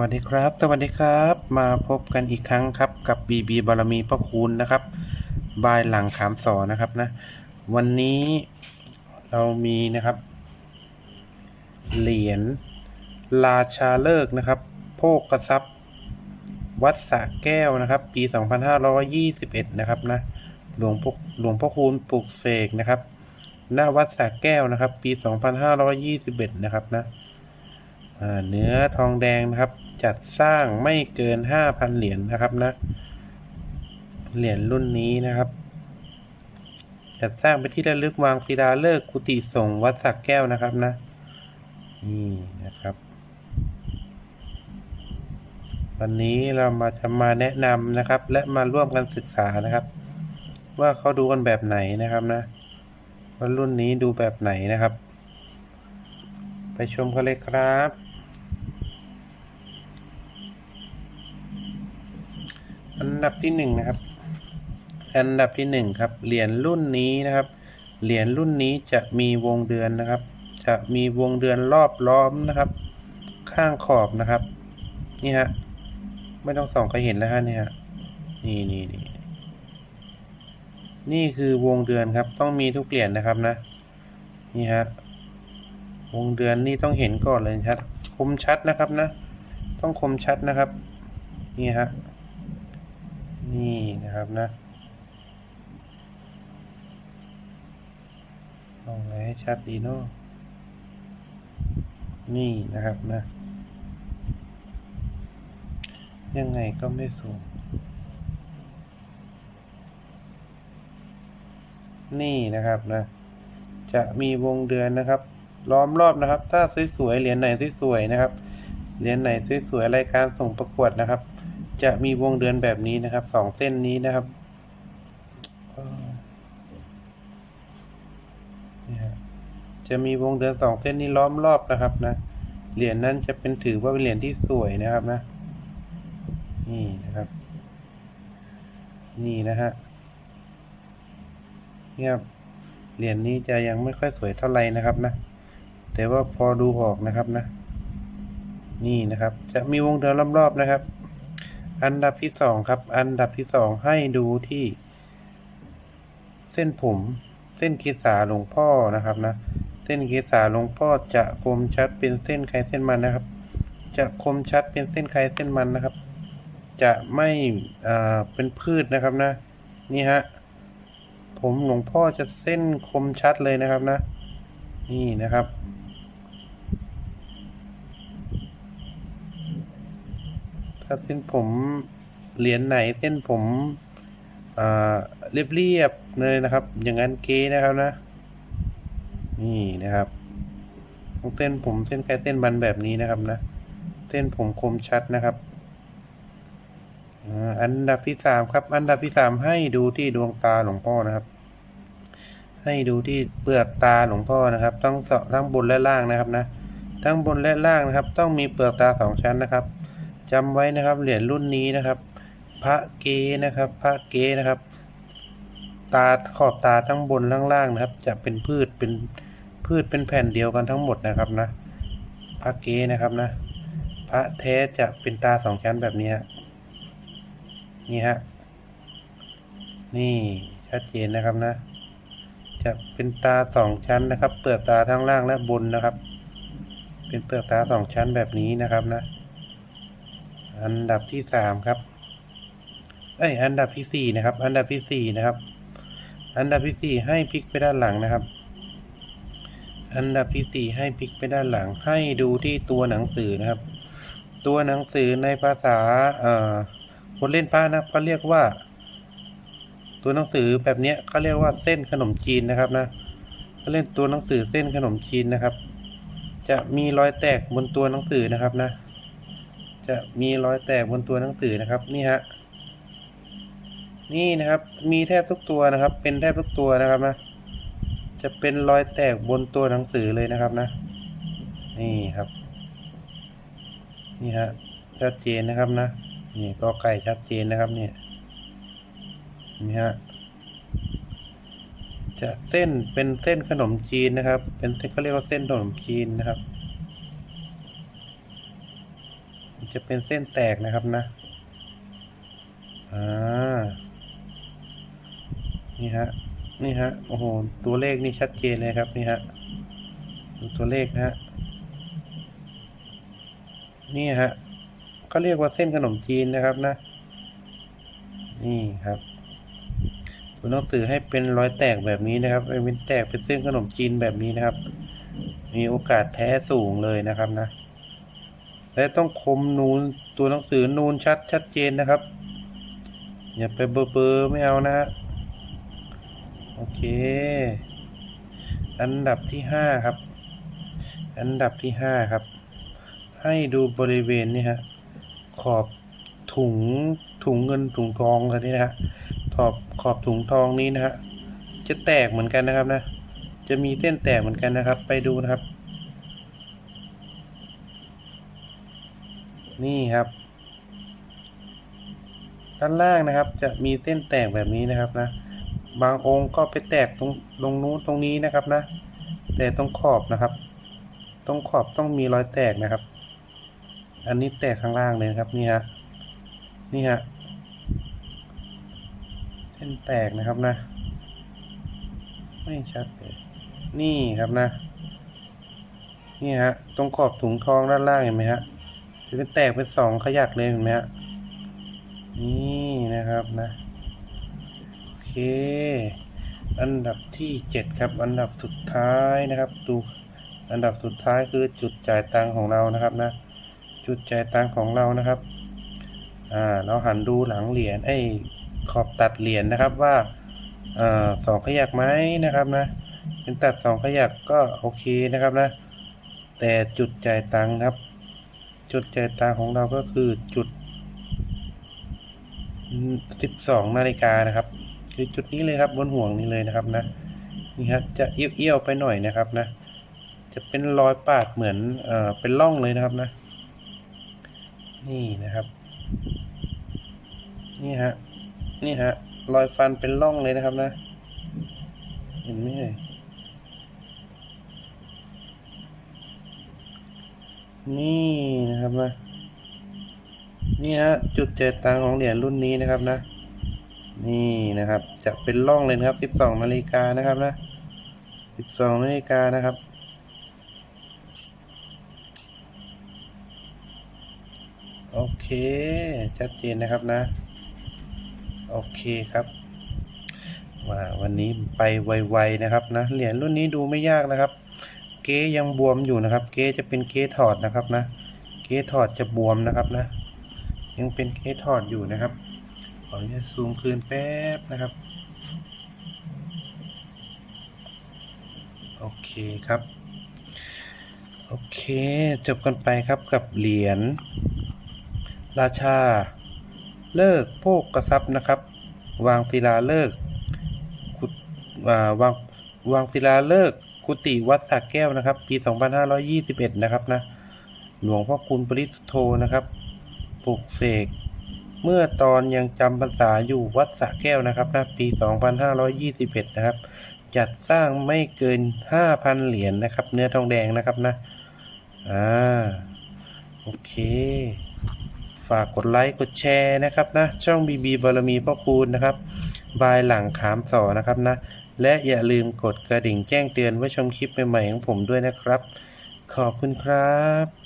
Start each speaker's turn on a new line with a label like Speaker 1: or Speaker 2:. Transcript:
Speaker 1: สวัสดีครับ สวัสดีครับ มาพบกันอีกครั้งครับกับบีบีบารมีพ่อคูณนะครับ บายหลังขามสอนะครับนะ วันนี้เรามีนะครับ เหรียญราชาเลิกนะครับ โภกกระซับวัดสะแก้วนะครับ ปี 2521 นะครับนะ หลวงพ่อหลวงพ่อคูณปลุกเสกนะครับ หน้าวัดสะแก้วนะครับ ปี 2521 นะครับนะเนื้อทองแดงนะครับ จัดสร้างไม่เกิน 5,000 เหรียญนะครับนะ เหรียญรุ่นนี้นะครับ จัดสร้างไปที่ระลึกวางศิลาฤกษ์กุฏิสงฆ์วัดสักแก้วนะครับนะ นี่นะครับ วันนี้เรามาจะมาแนะนำนะครับ และมาร่วมกันศึกษานะครับ ว่าเขาดูกันแบบไหนนะครับนะว่ารุ่นนี้ดูแบบไหนนะครับ ไปชมกันเลยครับ อัน ดับที่หนึ่งนะครับ อันดับที่หนึ่งครับ เหรียญรุ่นนี้นะครับ เหรียญรุ่นนี้จะมีวงเดือนนะครับ จะมีวงเดือนรอบล้อมนะครับ ข้างขอบนะครับ นี่ฮะ ไม่ต้องส่องก็เห็นแล้วฮะนี่ฮะ นี่นี่นี่นี่คือวงเดือนครับ ต้องมีทุกเหรียญนะครับนะ นี่ฮะ วงเดือนนี่ต้องเห็นก่อนเลยชัด คมชัดนะครับนะ ต้องคมชัดนะครับ นี่ฮะ นี่นะครับนะลองไงให้ชัดดีเนาะนี่นะครับนะ ยังไงก็ไม่สูง นี่นะครับนะ จะมีวงเดือนนะครับ ล้อมรอบนะครับ ถ้าสวยๆเหรียญไหนสวยๆนะครับ เหรียญไหนสวยๆรายการส่งประกวดนะครับ จะมีวงเดือนแบบนี้นะครับสองเส้นนี้นะครับเนี่ฮะจะมีวงเดือนสองเส้นนี้ล้อมรอบนะครับนะเหรียญนั้นจะเป็นถือว่าเป็นเหรียญที่สวยนะครับนะ นี่นะครับ นี่นะฮะเนี่ยเหรียญนี้จะยังไม่ค่อยสวยเท่าไหร่นะครับนะ แต่ว่าพอดูออกนะครับนะ นี่นะครับ จะมีวงเดือนรอบๆนะครับ อันดับที่สองครับ อันดับที่สองให้ดูที่ เส้นผม เส้นกีษาหลวงพ่อนะครับนะ เส้นกีษาหลวงพ่อจะคมชัดเป็นเส้นใครเส้นมันนะครับ จะคมชัดเป็นเส้นใครเส้นมันนะครับ จะไม่อ่าเป็นพืชนะครับนะ นี่ฮะ ผมหลวงพ่อจะเส้นคมชัดเลยนะครับนะ นี่นะครับ ถ้าเส้นผมเหรียญไหนเส้นผมเรียบเรียบๆเลยนะครับ อย่างนั้นเก๊นะครับนะ นี่นะครับเส้นผมเส้นใครเส้นบันแบบนี้นะครับนะ เส้นผมคมชัดนะครับอันดับที่สามครับ อันดับที่สามให้ดูที่ดวงตาหลวงพ่อนะครับ ให้ดูที่เปลือกตาหลวงพ่อนะครับ ต้องเสาะทั้งบนและล่างนะครับนะ ทั้งบนและล่างนะครับ ต้องมีเปลือกตาสองชั้นนะครับ จำไว้นะครับเหรียญรุ่นนี้นะครับ พระเกนะครับ พระเกนะครับ ตาขอบตาทั้งบนล่างล่างนะครับ จะเป็นพืชเป็นพืชเป็นแผ่นเดียวกันทั้งหมดนะครับนะ พระเกนะครับนะ พระแท้จะเป็นตาสองชั้นแบบนี้ฮะนี่ฮะนี่ชัดเจนนะครับนะ จะเป็นตาสองชั้นนะครับ เปลือกตาทั้งล่างและบนนะครับ เป็นเปลือกตาสองชั้นแบบนี้นะครับนะ อันดับที่สามครับเอ้ยอันดับที่สี่นะครับ อันดับที่สี่นะครับ อันดับที่สี่ให้พลิกไปด้านหลังนะครับ อันดับที่สี่ให้พลิกไปด้านหลัง ให้ดูที่ตัวหนังสือนะครับ ตัวหนังสือในภาษาเอ่อคนเล่นผ้านะเขาเรียกว่า ตัวหนังสือแบบเนี้ยเขาเรียกว่าเส้นขนมจีนนะครับนะเขาเล่นตัวหนังสือเส้นขนมจีนนะครับ จะมีรอยแตกบนตัวหนังสือนะครับนะ จะมีรอยแตกบนตัวหนังสือนะครับนี่ฮะนี่นะครับมีแทบทุกตัวนะครับ เป็นแทบทุกตัวนะครับนะจะเป็นรอยแตกบนตัวหนังสือเลยนะครับนะ นี่ครับนี่ฮะชัดเจนนะครับนะนี่ก็ไก่ชัดเจนนะครับเนี่ยนี่ฮะจะเส้นเป็นเส้นขนมจีนนะครับ เป็นเขาเรียกว่าเส้นขนมจีนนะครับ จะเป็นเส้นแตกนะครับนะ อ่า นี่ฮะ นี่ฮะ โอ้โห ตัวเลขนี่ชัดเจนเลยครับ นี่ฮะ ดูตัวเลขนะฮะ นี่ฮะเขาเรียกว่าเส้นขนมจีนนะครับนะ นี่ครับตัวหนังสือให้เป็นรอยแตกแบบนี้นะครับเป็นแตกเป็นเส้นขนมจีนแบบนี้นะครับ มีโอกาสแท้สูงเลยนะครับนะ และต้องคมนูนตัวหนังสือนูนชัดชัดเจนนะครับ อย่าไปเบอร์เบอร์ไม่เอานะฮะโอเค อันดับที่ห้าครับ อันดับที่ห้าครับ ให้ดูบริเวณนี่ฮะขอบถุงถุงเงินถุงทองกันนี่นะฮะขอบขอบถุงทองนี้นะฮะจะแตกเหมือนกันนะครับนะ จะมีเส้นแตกเหมือนกันนะครับ ไปดูนะครับ นี่ครับ ด้านล่างนะครับ จะมีเส้นแตกแบบนี้นะครับนะ บางองค์ก็ไปแตกตรงตรงนู้นตรงนี้นะครับนะ แต่ตรงขอบนะครับ ตรงขอบต้องมีรอยแตกนะครับ อันนี้แตกข้างล่างเลยครับนี่ฮะนี่ฮะเส้นแตกนะครับนะ ไม่ชัดเลยนี่ครับนะ นี่ฮะตรงขอบถุงทองด้านล่างเห็นไหมฮะ จะเป็นแตกเป็นสองขยักเลยเห็นไหมฮะนี่นะครับนะโอเค อันดับที่เจ็ดครับ อันดับสุดท้ายนะครับ ดูอันดับสุดท้ายคือจุดจ่ายตังของเรานะครับนะ จุดจ่ายตังของเรานะครับ อ่า เราหันดูหลังเหรียญไอ้ขอบตัดเหรียญนะครับว่าอ่าสองขยักไหมนะครับนะ เป็นตัดสองขยักก็โอเคนะครับนะ แต่จุดจ่ายตังครับ จุดจ่าของเราก็คือจุดสิบสองนาฬิกานะครับ คือจุดนี้เลยครับบนห่วงนี้เลยนะครับนะนี่ครับจะเอี้ยวๆไปหน่อยนะครับนะ จะเป็นรอยปาดเหมือนเอ่อเป็นร่องเลยนะครับนะ นี่นะครับ นี่ฮะนี่ฮะรอยฟันเป็นร่องเลยนะครับนะ เห็นไหมเอ่ย นี่นะครับนะนี่ฮะจุดเจตังของเหรียญรุ่นนี้นะครับนะ นี่นะครับ จะเป็นร่องเลยนะครับ 12นาฬิกานะครับนะ 12นาฬิกานะครับโอเค ชัดเจนนะครับนะ โอเคครับว่าวันนี้ไปไวๆนะครับนะ เหรียญรุ่นนี้ดูไม่ยากนะครับ เก๊ยังบวมอยู่นะครับ เก๊จะเป็นเก๊ถอดนะครับนะ เก๊ถอดจะบวมนะครับนะ ยังเป็นเก๊ถอดอยู่นะครับ ขออนุญาตซูมคืนแป๊บนะครับ โอเคครับ โอเคจบกันไปครับกับเหรียญราชา เลิกโภกกระซับนะครับ วางศิลาเลิกกุฏอ่าวางวางศิลาเลิก กุฏิวัดสระแก้วนะครับ ปี 2521 นะครับนะหลวงพ่อคุณปริสุทโธนะครับปลุกเสกเมื่อตอนยังจำพรรษาอยู่วัดสะแก้วนะครับนะปี 2521 นะครับ จัดสร้างไม่เกิน 5,000 เหรียญนะครับ เนื้อทองแดงนะครับนะอ่าโอเค ฝากกดไลค์กดแชร์นะครับนะ ช่องบีบีบารมีพ่อคูณนะครับ บายหลังขามสอนะครับนะ และอย่าลืมกดกระดิ่งแจ้งเตือนไว้ชมคลิปใหม่ๆของผมด้วยนะครับ ขอบคุณครับ